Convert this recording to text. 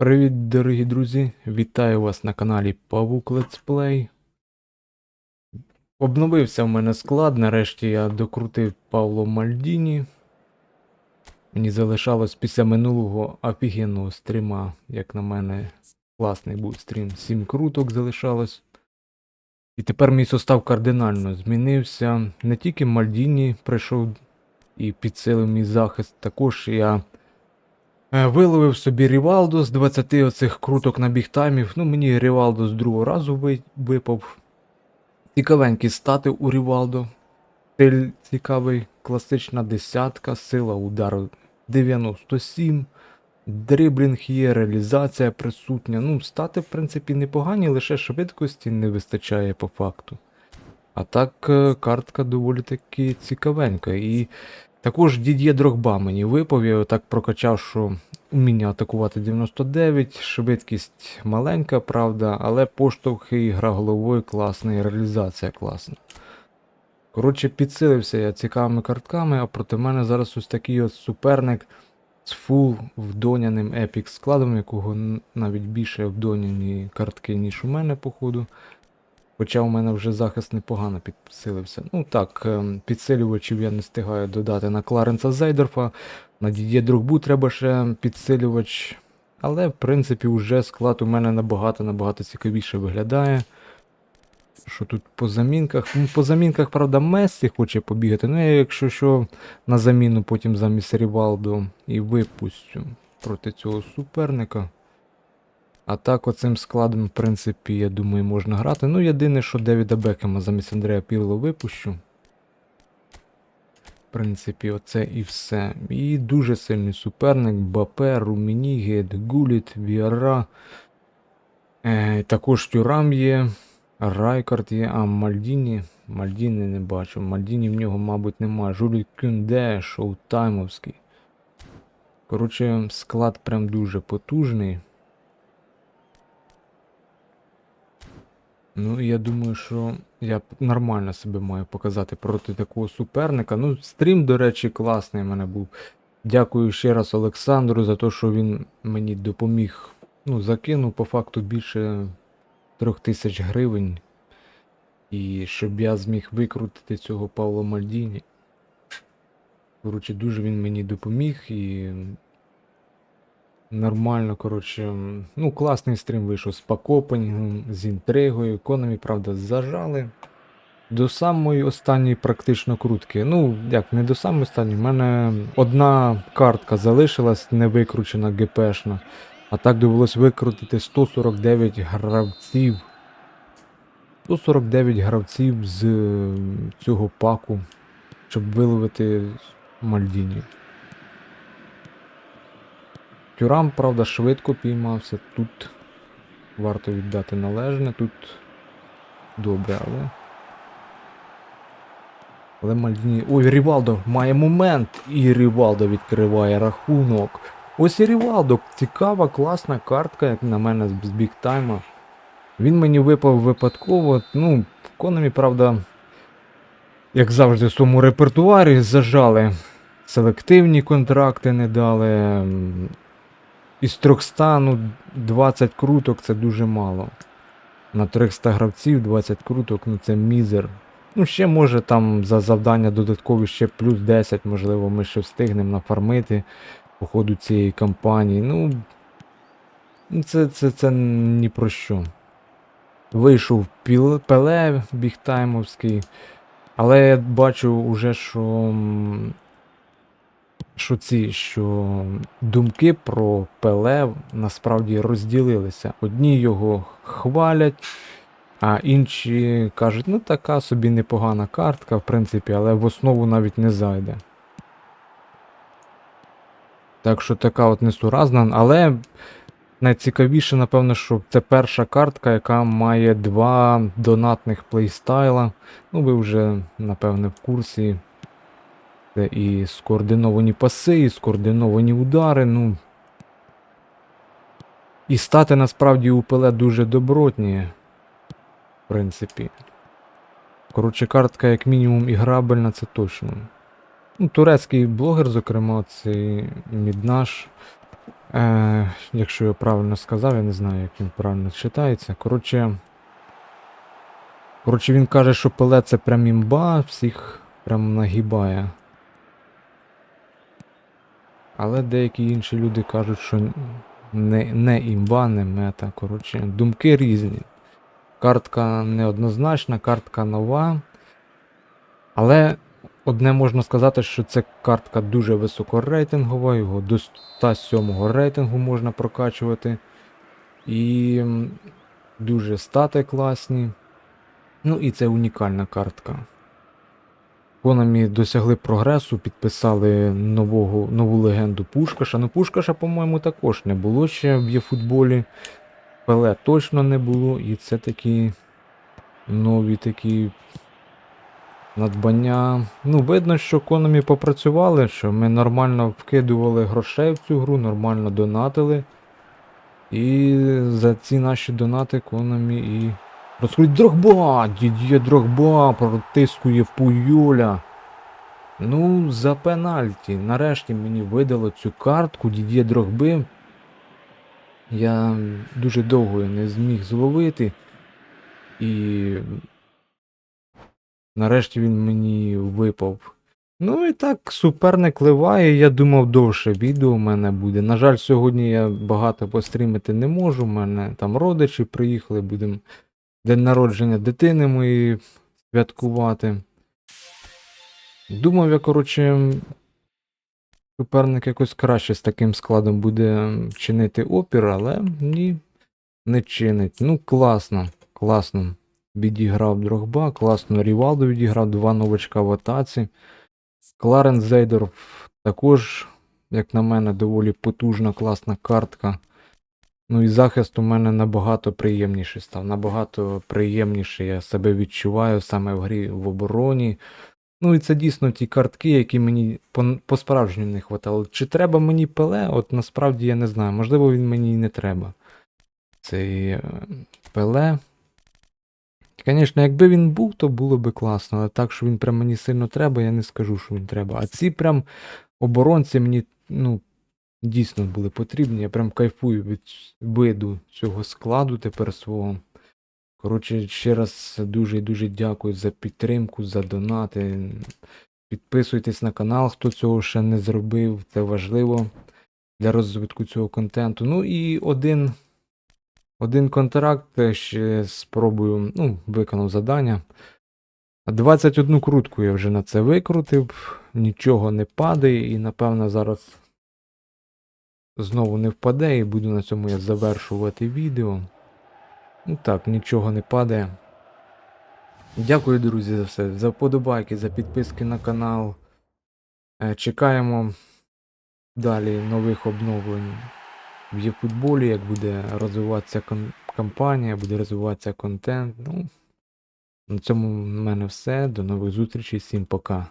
Привіт, дорогі друзі! Вітаю вас на каналі Павук Play. Обновився в мене склад, нарешті я докрутив Павло Мальдіні. Мені залишалось після минулого офігенного стріма, як на мене, класний був стрім. 7 круток залишалось. І тепер мій состав кардинально змінився. Не тільки Мальдіні прийшов і підсилив мій захист, також я. Е, Виловив собі Рівалдо з 20 оцих круток на бігтаймів. Ну, мені Рівалдо з другого разу випав. Цікавенькі стати у Рівалдо. Стиль цікавий, класична десятка, сила удару 97. Дриблінг є, реалізація присутня. Ну, стати, в принципі, непогані, лише швидкості не вистачає по факту. А так, е, картка доволі таки цікавенька. І також Дід'є Дрогба мені випав, я його так прокачав, що уміння атакувати 99, швидкість маленька, правда, але поштовхи і гра головою класна, і реалізація класна. Коротше, підсилився я цікавими картками, а проти мене зараз ось такий от суперник з фул вдоняним епік складом, якого навіть більше вдоняні картки, ніж у мене, походу. Хоча у мене вже захист непогано підсилився. Ну так, ем, підсилювачів я не встигаю додати на Кларенса Зайдерфа. На Дідє Другбу треба ще підсилювач. Але, в принципі, вже склад у мене набагато-набагато цікавіше виглядає. Що тут по замінках? Ну, по замінках, правда, Мессі хоче побігати. Ну, я, якщо що, на заміну потім замість Рівалдо і випустю проти цього суперника. А так оцим складом, в принципі, я думаю, можна грати. Ну, єдине, що Девіда Бекема замість Андрея Піло випущу. В принципі, оце і все. І дуже сильний суперник. Бапе, Руміні, Гуліт, Віара. Е, також Тюрам є. Райкард є, а Мальдіні. Мальдіні не бачу. Мальдіні в нього, мабуть, немає. Жулі Кюнде, шоутаймовський. Коротше, склад прям дуже потужний. Ну, я думаю, що я нормально себе маю показати проти такого суперника. Ну, стрім, до речі, класний в мене був. Дякую ще раз Олександру за те, що він мені допоміг. Ну, закинув по факту більше трьох тисяч гривень. І щоб я зміг викрутити цього Павла Мальдіні. Коротше, дуже він мені допоміг і Нормально, коротше. Ну, класний стрім вийшов з покопанням, з інтригою. Конамі, правда, зажали. До самої останньої практично крутки. Ну, як, не до самої останньої. У мене одна картка залишилась не викручена ГПшна. А так довелось викрутити 149 гравців. 149 гравців з цього паку, щоб виловити Мальдіні. Тюрам, правда, швидко піймався. Тут варто віддати належне, тут добре, але. Але Мальдіні. Ой, Рівалдо має момент! І Рівалдо відкриває рахунок. Ось і Рівалдо. Цікава, класна картка, як на мене, з бігтайма. Він мені випав випадково. Ну, в Конамі, правда, як завжди, в своєму репертуарі зажали. Селективні контракти не дали. Із 300, ну, 20 круток це дуже мало. На 300 гравців 20 круток, ну це мізер. Ну, ще може там за завдання додаткові ще плюс 10, можливо, ми ще встигнемо нафармити по ходу цієї кампанії. Ну. Це, це, це ні про що. Вийшов піл, Пеле бігтаймовський. Але я бачу уже, що що ці, що думки про Пеле насправді розділилися. Одні його хвалять, а інші кажуть, ну така собі непогана картка, в принципі, але в основу навіть не зайде. Так що така от несуразна, але найцікавіше, напевно, що це перша картка, яка має два донатних плейстайла. Ну, ви вже, напевне, в курсі. Це і скоординовані паси, і скоординовані удари. Ну. І стати насправді у пеле дуже добротні. В принципі. Коротше, картка, як мінімум, іграбельна, це точно. Ну, турецький блогер, зокрема, цей Міднаш. Е, якщо я правильно сказав, я не знаю, як він правильно читається. Коротше. Коротше, він каже, що Пеле це прям імба, всіх прям нагибає. Але деякі інші люди кажуть, що не, не імба, не мета. Коротше, думки різні. Картка неоднозначна, картка нова. Але одне можна сказати, що це картка дуже високорейтингова, його до 107 рейтингу можна прокачувати. І дуже стати класні. Ну і це унікальна картка. Конамі досягли прогресу, підписали нового, нову легенду Пушкаша. Ну Пушкаша, по-моєму, також не було ще в єфутболі. Пеле точно не було, і це такі нові такі надбання. Ну, видно, що Конамі попрацювали, що ми нормально вкидували грошей в цю гру, нормально донатили. І за ці наші донати Конамі і. Розходить Дрогба! Дід'є Дрогба протискує Пуйоля. Ну, за пенальті. Нарешті мені видало цю картку Дід'є Дрогби. Я дуже довго не зміг зловити. І нарешті він мені випав. Ну і так, суперник ливає. Я думав, довше відео у мене буде. На жаль, сьогодні я багато пострімити не можу. У мене там родичі приїхали, будемо день народження дитини моєї святкувати. Думав я, коротше, суперник якось краще з таким складом буде чинити опір, але ні, не чинить. Ну, класно, класно. Відіграв Дрогба, класно Рівалду відіграв, два новачка в атаці. Кларен Зейдорф також, як на мене, доволі потужна, класна картка. Ну і захист у мене набагато приємніший став. Набагато приємніше я себе відчуваю саме в грі в обороні. Ну і це дійсно ті картки, які мені по- по-справжньому не хватало. Чи треба мені пеле? От насправді я не знаю. Можливо, він мені і не треба. Цей е, пеле. Звісно, якби він був, то було би класно, але так, що він прям мені сильно треба, я не скажу, що він треба. А ці прям оборонці мені, ну, дійсно були потрібні. Я прям кайфую від виду цього складу тепер свого. Коротше, ще раз дуже і дуже дякую за підтримку, за донати. Підписуйтесь на канал, хто цього ще не зробив. Це важливо для розвитку цього контенту. Ну і один, один контракт е, ще спробую, ну, виконав завдання. 21 крутку я вже на це викрутив, нічого не падає, і напевно зараз знову не впаде, і буду на цьому я завершувати відео. Ну так, нічого не падає. Дякую, друзі, за все. За вподобайки, за підписки на канал. Е, Чекаємо далі нових обновлень в ЄФутболі, як буде розвиватися кампанія, буде розвиватися контент. Ну, на цьому в мене все. До нових зустрічей, всім пока.